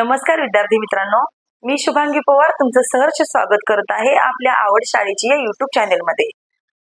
नमस्कार विद्यार्थी मित्रांनो. मी शुभांगी पवार तुमचं सहर्ष स्वागत करत आहे आपल्या आवड शाळेची या युट्यूब चॅनेलमध्ये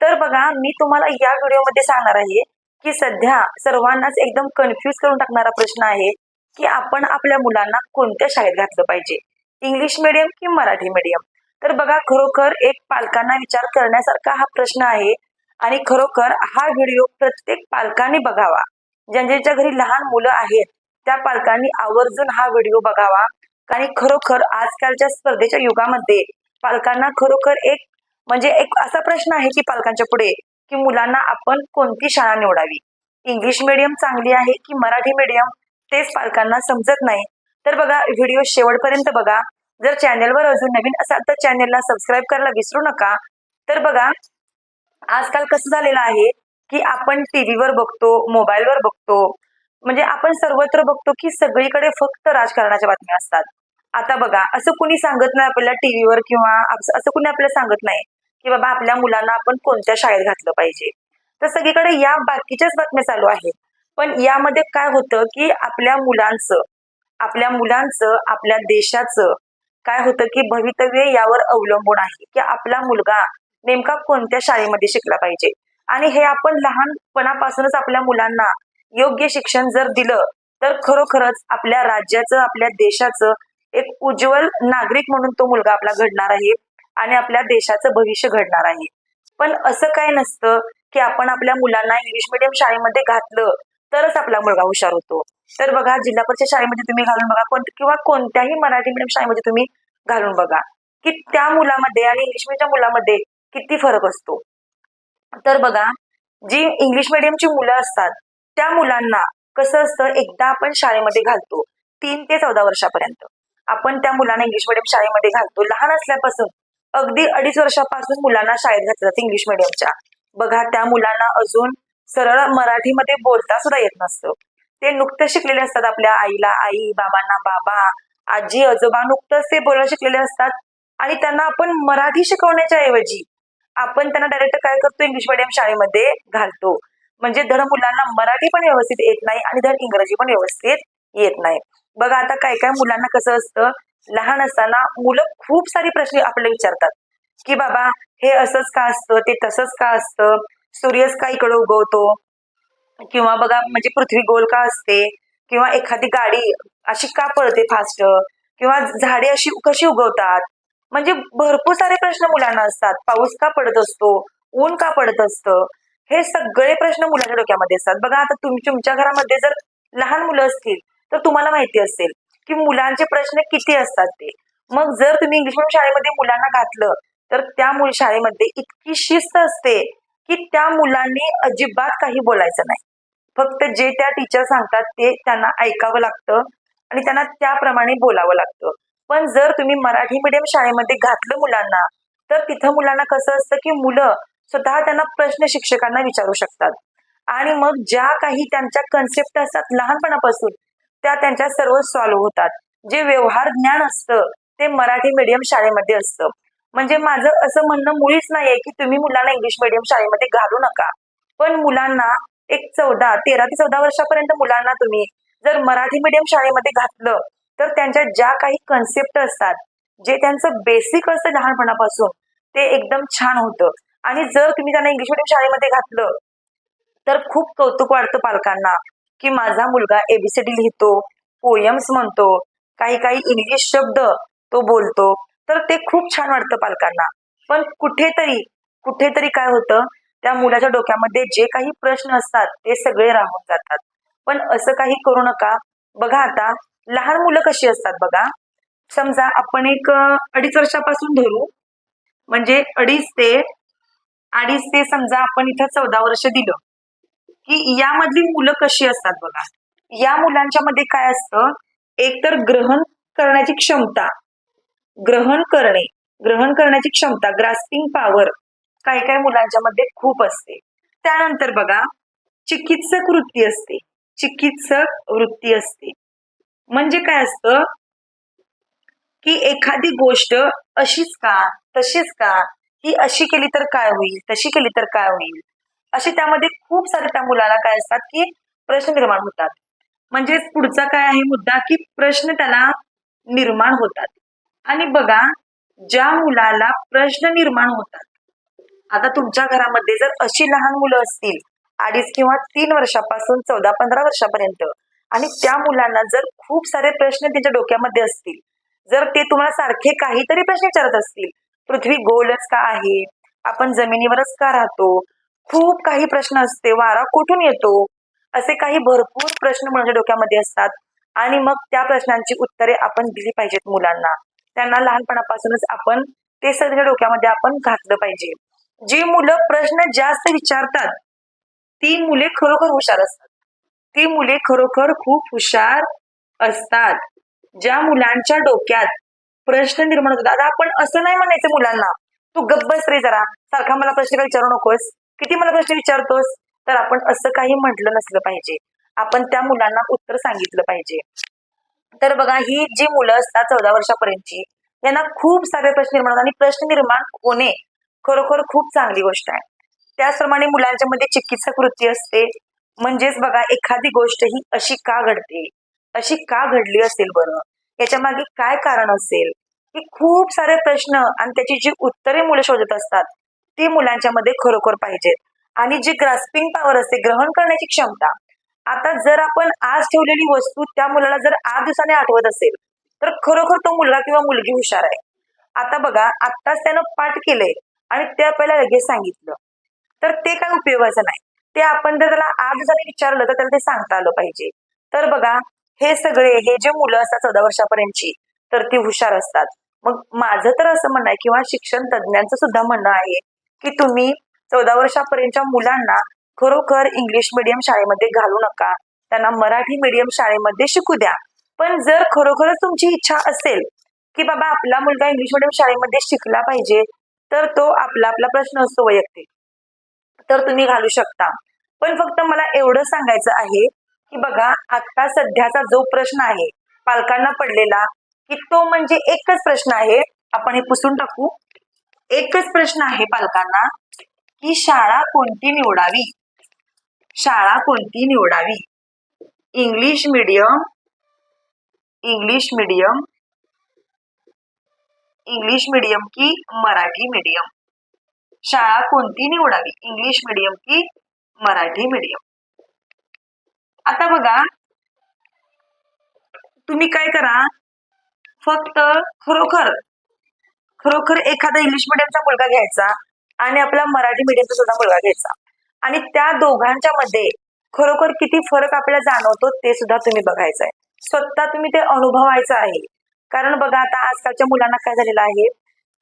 तर बघा मी तुम्हाला या व्हिडिओमध्ये सांगणार आहे की सध्या सर्वांनाच एकदम कन्फ्युज करून टाकणारा प्रश्न आहे की आपण आपल्या मुलांना कोणत्या शाळेत घातलं पाहिजे? इंग्लिश मिडियम की मराठी मिडियम तर बघा खरोखर एक पालकांना विचार करण्यासारखा हा प्रश्न आहे आणि खरोखर हा व्हिडिओ प्रत्येक पालकांनी बघावा. ज्यांच्या घरी लहान मुलं आहेत त्या पालकांनी आवर्जून हा व्हिडिओ बघावा. आणि खरोखर आजकालच्या स्पर्धेच्या युगामध्ये पालकांना खरोखर एक म्हणजे एक असा प्रश्न आहे की पालकांच्या पुढे की मुलांना आपण कोणती शाळा निवडावी? इंग्लिश मिडियम चांगली आहे की मराठी मिडियम तेच पालकांना समजत नाही. तर बघा व्हिडिओ शेवटपर्यंत बघा. जर चॅनेलवर अजून नवीन असाल तर चॅनेलला सबस्क्राईब करायला विसरू नका. तर बघा आजकाल कसं झालेलं आहे की आपण टीव्हीवर बघतो मोबाईलवर बघतो. म्हणजे आपण सर्वत्र बघतो की सगळीकडे फक्त राजकारणाच्या बातम्या असतात. आता बघा असं कुणी सांगत नाही आपल्याला टीव्हीवर किंवा असं कुणी आपल्याला सांगत नाही की बाबा आपल्या मुलांना आपण कोणत्या शाळेत घातलं पाहिजे. तर सगळीकडे या बाकीच्याच बातम्या चालू आहेत. पण यामध्ये काय होतं की आपल्या मुलांचं आपल्या मुलांचं आपल्या देशाचं काय होतं की भवितव्य यावर अवलंबून आहे की आपला मुलगा नेमका कोणत्या शाळेमध्ये शिकला पाहिजे. आणि हे आपण लहानपणापासूनच आपल्या मुलांना योग्य शिक्षण जर दिलं तर खरोखरच आपल्या राज्याचं आपल्या देशाचं एक उज्ज्वल नागरिक म्हणून तो मुलगा आपला घडणार आहे आणि आपल्या देशाचं भविष्य घडणार आहे. पण असं काय नसतं की आपण आपल्या मुलांना इंग्लिश मिडियम शाळेमध्ये घातलं तरच आपला मुलगा हुशार होतो. तर बघा जिल्हा परिषद शाळेमध्ये तुम्ही घालून बघा कोण किंवा कोणत्याही मराठी मिडियम शाळेमध्ये तुम्ही घालून बघा की त्या मुलामध्ये आणि इंग्लिश मिडियम मुलामध्ये किती फरक असतो. तर बघा जी इंग्लिश मिडियमची मुलं असतात त्या मुलांना कसं असतं एकदा आपण शाळेमध्ये घालतो तीन ते चौदा वर्षापर्यंत. आपण त्या मुलांना इंग्लिश मिडियम शाळेमध्ये घालतो. लहान असल्यापासून अगदी अडीच वर्षापासून मुलांना शाळेत घातलं जातं इंग्लिश मिडियमच्या बघा त्या मुलांना अजून सरळ मराठीमध्ये बोलता सुद्धा येत नसतं. ते नुकतं शिकलेले असतात आपल्या आईला आई बाबांना बाबा आजी आजोबा नुकतंच ते बोलायला शिकलेले असतात. आणि त्यांना आपण मराठी शिकवण्याच्या ऐवजी आपण त्यांना डायरेक्ट काय करतो इंग्लिश मिडियम शाळेमध्ये घालतो. म्हणजे धड मुलांना मराठी पण व्यवस्थित येत नाही आणि धड इंग्रजी पण व्यवस्थित येत नाही. बघा आता काय काय मुलांना कसं असतं लहान असताना मुलं खूप सारे प्रश्न आपल्याला विचारतात. की बाबा हे असंच का असतं ते तसंच का असतं? सूर्यच का इकडे उगवतो. किंवा बघा म्हणजे पृथ्वी गोल का असते? किंवा एखादी गाडी अशी का पळते फास्ट किंवा झाडे अशी कशी उगवतात? म्हणजे भरपूर सारे प्रश्न मुलांना असतात. पाऊस का पडत असतो? ऊन का पडत असतं? हे सगळे प्रश्न मुलांच्या डोक्यामध्ये असतात. बघा आता तुम्ही तुमच्या घरामध्ये जर लहान मुलं असतील तर तुम्हाला माहिती असेल की मुलांचे प्रश्न किती असतात ते. मग जर तुम्ही इंग्लिश मिडियम शाळेमध्ये मुलांना घातलं तर त्या मुल शाळेमध्ये इतकी शिस्त असते की त्या मुलांनी अजिबात काही बोलायचं नाही. फक्त जे त्या टीचर सांगतात ते त्यांना ऐकावं लागतं आणि त्यांना त्याप्रमाणे बोलावं लागतं. पण जर तुम्ही मराठी मिडियम शाळेमध्ये घातलं मुलांना तर तिथं मुलांना कसं असतं की मुलं स्वतः त्यांना प्रश्न शिक्षकांना विचारू शकतात. आणि मग ज्या काही त्यांच्या कन्सेप्ट असतात लहानपणापासून त्या त्यांच्या सर्व सॉल्व्ह होतात. जे व्यवहार ज्ञान असतं ते मराठी मीडियम शाळेमध्ये असतं. म्हणजे माझं असं म्हणणं मुळीच नाहीये की तुम्ही मुलांना इंग्लिश मीडियम शाळेमध्ये घालू नका. पण मुलांना एक चौदा तेरा ते चौदा वर्षापर्यंत मुलांना तुम्ही जर मराठी मीडियम शाळेमध्ये घातलं तर त्यांच्या ज्या काही कन्सेप्ट असतात जे त्यांचं बेसिक असतं लहानपणापासून ते एकदम छान होतं. आणि जर तुम्ही त्यांना इंग्लिश मिडियम शाळेमध्ये घातलं तर खूप कौतुक वाटतं पालकांना की माझा मुलगा एबीसीडी लिहितो पोयम्स म्हणतो काही काही इंग्लिश शब्द तो बोलतो. तर ते खूप छान वाटतं पालकांना. पण कुठेतरी कुठेतरी काय होतं त्या मुलाच्या डोक्यामध्ये जे काही प्रश्न असतात ते सगळे राहून जातात. पण असं काही करू नका. बघा आता लहान मुलं कशी असतात बघा. समजा आपण एक अडीच वर्षापासून धरू. म्हणजे अडीच ते अडीच ते समजा आपण इथं चौदा वर्ष दिलं की यामधली मुलं कशी असतात बघा. या मुलांच्या मध्ये काय असतं एकतर ग्रहण करण्याची क्षमता ग्रहण करणे ग्रहण करण्याची क्षमता ग्रास्पिंग पॉवर काही काही मुलांच्या मध्ये खूप असते. त्यानंतर बघा चिकित्सक वृत्ती असते. चिकित्सक वृत्ती असते. म्हणजे काय असतं की एखादी गोष्ट अशीच का तशीच का ही अशी केली तर काय होईल तशी केली तर काय होईल? असे त्यामध्ये खूप सारे त्या मुलाला काय असतात की प्रश्न निर्माण होतात. म्हणजे पुढचा काय आहे मुद्दा की प्रश्न त्याला निर्माण होतात. आणि बघा ज्या मुलाला प्रश्न निर्माण होतात आता तुमच्या घरामध्ये जर अशी लहान मुलं असतील अडीच किंवा तीन वर्षापासून चौदा पंधरा वर्षापर्यंत आणि त्या मुलांना जर खूप सारे प्रश्न त्यांच्या डोक्यामध्ये असतील जर ते तुम्हाला सारखे काहीतरी प्रश्न विचारत असतील पृथ्वी गोलच का आहे? आपण जमिनीवरच का राहतो? खूप काही प्रश्न असते. वारा कुठून येतो? असे काही भरपूर प्रश्न मुलांच्या डोक्यामध्ये असतात. आणि मग त्या प्रश्नांची उत्तरे आपण दिली पाहिजेत मुलांना. त्यांना लहानपणापासूनच आपण ते सगळ्या डोक्यामध्ये आपण घातलं पाहिजे. जी मुलं प्रश्न जास्त विचारतात ती मुले खरोखर हुशार असतात. ती मुले खरोखर खूप हुशार असतात. ज्या मुलांच्या डोक्यात प्रश्न निर्माण होतो आता आपण असं नाही म्हणायचं मुलांना तू गप्प रे जरा. सारखा मला प्रश्न विचारू नकोस. किती मला प्रश्न विचारतोस? तर आपण असं काही म्हटलं नसलं पाहिजे. आपण त्या मुलांना उत्तर सांगितलं पाहिजे. तर बघा ही जी मुलं असतात चौदा वर्षापर्यंतची यांना खूप सारे प्रश्न निर्माण होतात आणि प्रश्न निर्माण होणे खरोखर खूप चांगली गोष्ट आहे. त्याचप्रमाणे मुलांच्या मध्ये चिकित्सक वृत्ती असते. म्हणजेच बघा एखादी गोष्ट ही अशी का घडते? अशी का घडली असेल बरं? याच्या मागे काय कारण असेल? हे खूप सारे प्रश्न आणि त्याची जी उत्तरे मुलं शोधत असतात ती मुलांच्या मध्ये खरोखर पाहिजेत. आणि जी ग्रास्पिंग पॉवर असते ग्रहण करण्याची क्षमता. आता जर आपण आज ठेवलेली वस्तू त्या मुलाला जर आठ दिवसाने आठवत असेल तर खरोखर तो मुलगा किंवा मुलगी हुशार आहे. आता बघा आत्ताच त्यानं पाठ केलंय आणि ते आपल्याला लगेच सांगितलं. तर ते काय उपयोगाचं नाही. ते आपण जर त्याला आठ दिवसाने विचारलं तर त्याला ते सांगता आलं पाहिजे. तर बघा हे सगळे हे जे मुलं असतात चौदा वर्षापर्यंतची तर ती हुशार असतात. मग माझं तर असं म्हणणं आहे किंवा शिक्षण तज्ज्ञांचं सुद्धा म्हणणं आहे की तुम्ही चौदा वर्षापर्यंतच्या मुलांना खरोखर इंग्लिश मिडियम शाळेमध्ये घालू नका. त्यांना मराठी मिडियम शाळेमध्ये शिकू द्या. पण जर खरोखरच तुमची इच्छा असेल की बाबा आपला मुलगा इंग्लिश मिडियम शाळेमध्ये शिकला पाहिजे तर तो आपला आपला प्रश्न असतो वैयक्तिक. तर तुम्ही घालू शकता. पण फक्त मला एवढं सांगायचं आहे की बघा आता सध्याचा जो प्रश्न आहे पालकांना पडलेला की तो म्हणजे एकच प्रश्न आहे आपण हे पुसून टाकू. एकच प्रश्न आहे पालकांना की शाळा कोणती निवडावी? शाळा कोणती निवडावी? English medium English medium English medium की मराठी मीडियम शाळा कोणती निवडावी? इंग्लिश मीडियम की मराठी मीडियम आता बघा. तुम्ही काय करा फक्त खरोखर खरोखर एखादा इंग्लिश मिडियमचा मुलगा घ्यायचा आणि आपला मराठी मिडियमचा सुद्धा मुलगा घ्यायचा. आणि त्या दोघांच्या मध्ये खरोखर किती फरक आपल्याला जाणवतो ते सुद्धा तुम्ही बघायचं आहे स्वतः तुम्ही ते अनुभवायचं आहे. कारण बघा आता आजकालच्या मुलांना काय झालेलं आहे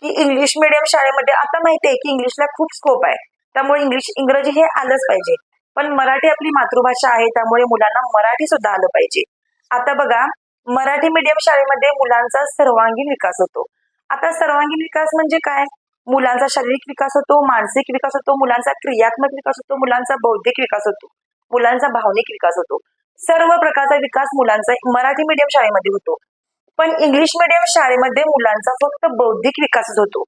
की इंग्लिश मिडियम शाळेमध्ये आता माहिती आहे की इंग्लिशला खूप स्कोप आहे. त्यामुळे इंग्लिश इंग्रजी हे आलंच पाहिजे. पण मराठी आपली मातृभाषा आहे त्यामुळे मुलांना मराठी सुद्धा आलं पाहिजे. आता बघा मराठी मीडियम शाळेमध्ये मुलांचा सर्वांगीण विकास होतो. आता सर्वांगीण विकास म्हणजे काय? मुलांचा शारीरिक विकास होतो मानसिक विकास होतो मुलांचा क्रियात्मक विकास होतो मुलांचा बौद्धिक विकास होतो मुलांचा भावनिक विकास होतो. सर्व प्रकारचा विकास मुलांचा मराठी मीडियम शाळेमध्ये होतो. पण इंग्लिश मीडियम शाळेमध्ये मुलांचा फक्त बौद्धिक विकासच होतो.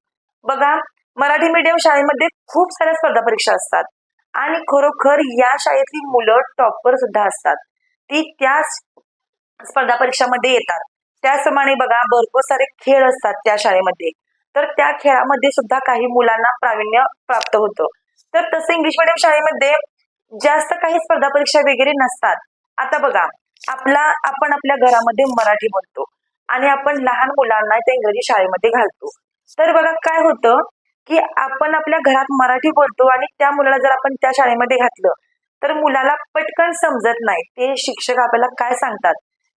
बघा मराठी मीडियम शाळेमध्ये खूप साऱ्या स्पर्धा परीक्षा असतात. आणि खरोखर या शाळेतली मुलं टॉपर सुद्धा असतात. ती त्या स्पर्धा परीक्षामध्ये येतात. त्याचप्रमाणे बघा भरपूर सारे खेळ असतात त्या शाळेमध्ये. तर त्या खेळामध्ये सुद्धा काही मुलांना प्रावीण्य प्राप्त होतं. तर तसं इंग्लिश मिडियम शाळेमध्ये जास्त काही स्पर्धा परीक्षा वगैरे नसतात. आता बघा आपला आपण आपल्या घरामध्ये मराठी बोलतो आणि आपण लहान मुलांना त्या इंग्रजी शाळेमध्ये घालतो. तर बघा काय होतं? की आपण आपल्या घरात मराठी बोलतो आणि त्या मुलाला जर आपण त्या शाळेमध्ये घातलं तर मुलाला पटकन समजत नाही. ते शिक्षक आपल्याला काय सांगतात?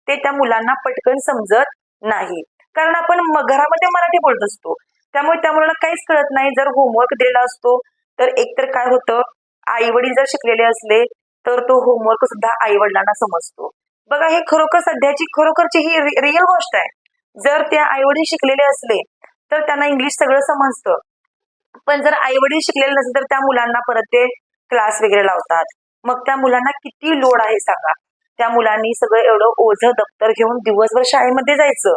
ते त्या मुलांना पटकन समजत नाही. कारण आपण घरामध्ये मराठी बोलत असतो. त्यामुळे त्या मुलाला काहीच कळत नाही. जर होमवर्क दिलेला असतो तर एकतर काय होतं? आई वडील जर शिकलेले असले तर तो होमवर्क सुद्धा आई वडिलांना समजतो. बघा हे खरोखर सध्याची खरोखरची ही रिअल गोष्ट आहे. जर त्या आई वडील शिकलेले असले तर त्यांना इंग्लिश सगळं समजतं. पण जर आई वडील शिकलेले नसेल तर त्या मुलांना परत ते क्लास वगैरे लावतात. मग त्या मुलांना किती लोड आहे सांगा. त्या मुलांनी सगळं एवढं ओझं दप्तर घेऊन दिवसभर शाळेमध्ये जायचं.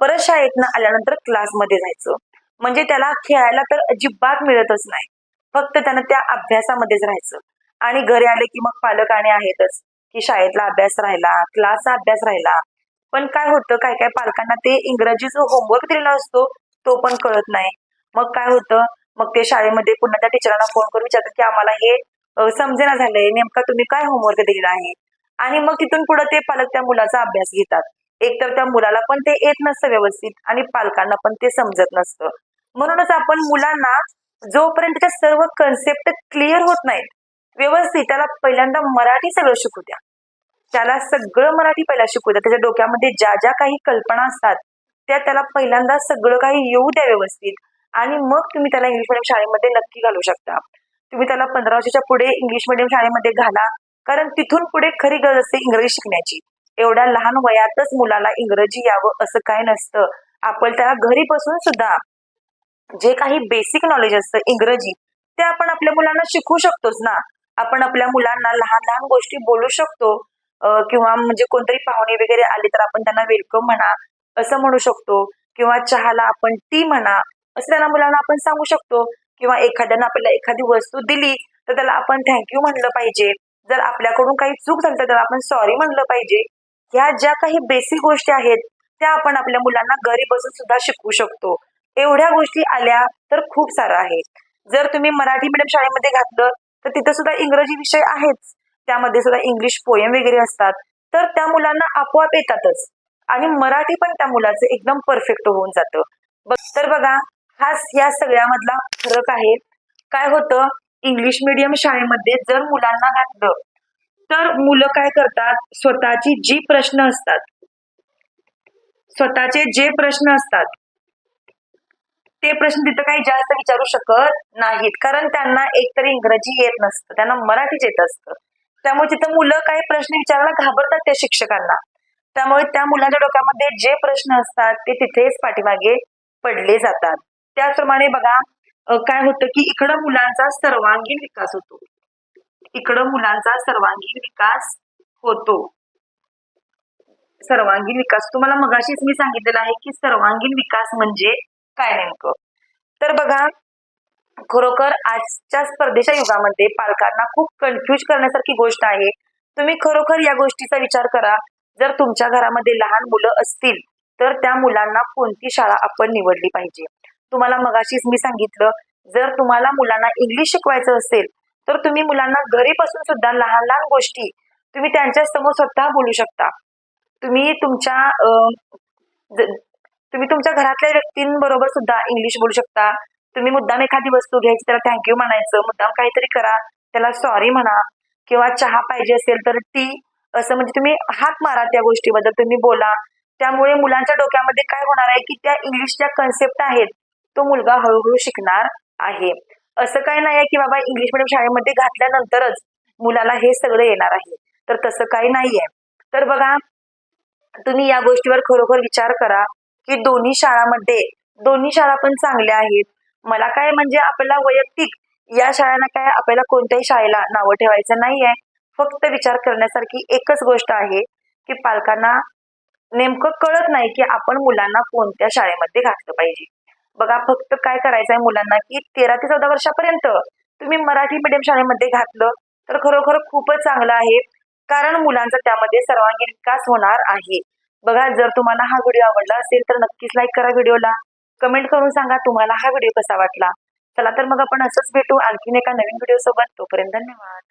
परत शाळेतनं आल्यानंतर क्लासमध्ये जायचं. म्हणजे त्याला खेळायला तर अजिबात मिळतच नाही. फक्त त्यानं त्या अभ्यासामध्येच राहायचं. आणि घरी आले की मग पालक आणि आहेतच की शाळेतला अभ्यास राहिला क्लासचा अभ्यास राहिला. पण काय होतं काय काय पालकांना ते इंग्रजी जो होमवर्क दिलेला असतो तो पण कळत नाही. मग काय होतं मग ते शाळेमध्ये पुन्हा त्या टीचरांना फोन करून विचारतात की आम्हाला हे समजेना झालंय नेमका तुम्ही काय होमवर्क दिलेला आहे? आणि मग तिथून पुढे ते पालक त्या मुलाचा अभ्यास घेतात. एकतर त्या मुलाला पण ते येत नसतं व्यवस्थित आणि पालकांना पण ते समजत नसतं. म्हणूनच आपण मुलांना जोपर्यंत त्या सर्व कन्सेप्ट क्लिअर होत नाहीत व्यवस्थित त्याला पहिल्यांदा मराठी सगळं शिकू द्या. त्याला सगळं मराठी पहिला शिकू द्या. त्याच्या डोक्यामध्ये ज्या ज्या काही कल्पना असतात त्या त्याला पहिल्यांदा सगळं काही येऊ द्या व्यवस्थित. आणि मग तुम्ही त्याला इंग्लिश मिडियम शाळेमध्ये नक्की घालू शकता. तुम्ही त्याला पंधरा वर्षाच्या पुढे इंग्लिश मिडियम शाळेमध्ये घाला. कारण तिथून पुढे खरी गरज असते इंग्रजी शिकण्याची. एवढ्या लहान वयातच मुलाला इंग्रजी यावं असं काय नसतं. आपण त्याला घरी बसून सुद्धा जे काही बेसिक नॉलेज असतं इंग्रजी ते आपण आपल्या मुलांना शिकवू शकतोच ना. आपण आपल्या मुलांना लहान लहान गोष्टी बोलू शकतो. किंवा म्हणजे कोणतरी पाहुणे वगैरे आले तर आपण त्यांना वेलकम म्हणा असं म्हणू शकतो. किंवा चहाला आपण टी म्हणा असं त्यांना मुलांना आपण सांगू शकतो. किंवा एखाद्यानं आपल्याला एखादी वस्तू दिली तर त्याला आपण थँक्यू म्हणलं पाहिजे. जर आपल्याकडून काही चूक झाली तर त्याला आपण सॉरी म्हणलं पाहिजे. ह्या ज्या काही बेसिक गोष्टी आहेत त्या आपण आपल्या मुलांना घरी बसून सुद्धा शिकवू शकतो. एवढ्या गोष्टी आल्या तर खूप सारं आहे. जर तुम्ही मराठी मीडियम शाळेमध्ये घातलं तर तिथं सुद्धा इंग्रजी विषय आहेच. त्यामध्ये सुद्धा इंग्लिश पोयम वगैरे असतात. तर त्या मुलांना आपोआप येतातच. आणि मराठी पण त्या मुलाचं एकदम परफेक्ट होऊन जातं. तर बघा हाच या सगळ्यामधला फरक आहे. काय होतं? इंग्लिश मीडियम शाळेमध्ये जर मुलांना घातलं तर मुलं काय करतात? स्वतःची जी प्रश्न असतात स्वतःचे जे प्रश्न असतात ते प्रश्न तिथं काही जास्त विचारू शकत नाहीत. कारण त्यांना एकतरी इंग्रजी येत नसतं त्यांना मराठीच येत असतं. त्यामुळे तिथं मुलं काही प्रश्न विचारायला घाबरतात त्या शिक्षकांना. त्यामुळे त्या मुलांच्या डोक्यामध्ये जे प्रश्न असतात ते तिथेच पाठीमागे पडले जातात. त्याचप्रमाणे बघा काय होतं की इकडं मुलांचा सर्वांगीण विकास होतो. इकडं मुलांचा सर्वांगीण विकास होतो. सर्वांगीण विकास. तुम्हाला मगाशीच मी सांगितलेलं आहे की सर्वांगीण विकास म्हणजे काय नेमकं? तर बघा खरोखर आजच्या स्पर्धेच्या युगामध्ये पालकांना खूप कन्फ्युज करण्यासारखी गोष्ट आहे. तुम्ही खरोखर या गोष्टीचा विचार करा. जर तुमच्या घरामध्ये लहान मुलं असतील तर त्या मुलांना कोणती शाळा आपण निवडली पाहिजे? तुम्हाला मगाशीच मी सांगितलं जर तुम्हाला मुलांना इंग्लिश शिकवायचं असेल तर तुम्ही मुलांना घरी बसून सुद्धा लहान लहान गोष्टी तुम्ही त्यांच्यासमोर स्वतः बोलू शकता. तुम्ही तुमच्या तुम्ही तुमच्या घरातल्या व्यक्तींबरोबर सुद्धा इंग्लिश बोलू शकता. तुम्ही मुद्दाम एखादी वस्तू घ्यायची त्याला थँक्यू म्हणायचं मुद्दाम काहीतरी करा त्याला सॉरी म्हणा किंवा चहा पाहिजे असेल तर ती असं म्हणजे तुम्ही हाक मारा त्या गोष्टीबद्दल तुम्ही बोला. त्यामुळे मुलांच्या डोक्यामध्ये काय होणार आहे की त्या इंग्लिश ज्या कन्सेप्ट आहेत तो मुलगा हळूहळू शिकणार आहे. असं काय नाही आहे की बाबा इंग्लिश मिडियम शाळेमध्ये घातल्यानंतरच मुलाला हे सगळं येणार आहे. तर तसं काही नाहीये. तर बघा तुम्ही या गोष्टीवर खरोखर विचार करा की दोन्ही शाळांमध्ये दोन्ही शाळा पण चांगल्या आहेत. मला काय म्हणजे आपल्याला वैयक्तिक या शाळांना काय आपल्याला कोणत्याही शाळेला नावं ठेवायचं नाहीये. फक्त विचार करण्यासारखी एकच गोष्ट आहे की पालकांना नेमकं कळत नाही की आपण मुलांना कोणत्या शाळेमध्ये घातलं पाहिजे. बघा फक्त काय करायचं आहे मुलांना की तेरा ते चौदा वर्षापर्यंत तुम्ही मराठी मीडियम शाळेमध्ये घातलं तर खरोखर खूपच चांगलं आहे. कारण मुलांचा त्यामध्ये सर्वांगीण विकास होणार आहे. बघा जर तुम्हाला हा व्हिडिओ आवडला असेल तर नक्कीच लाईक करा व्हिडिओला कमेंट करून सांगा तुम्हाला हा व्हिडिओ कसा वाटला. चला तर मग आपण असंच भेटू आणखीन एका नवीन व्हिडिओ सोबत. तोपर्यंत धन्यवाद.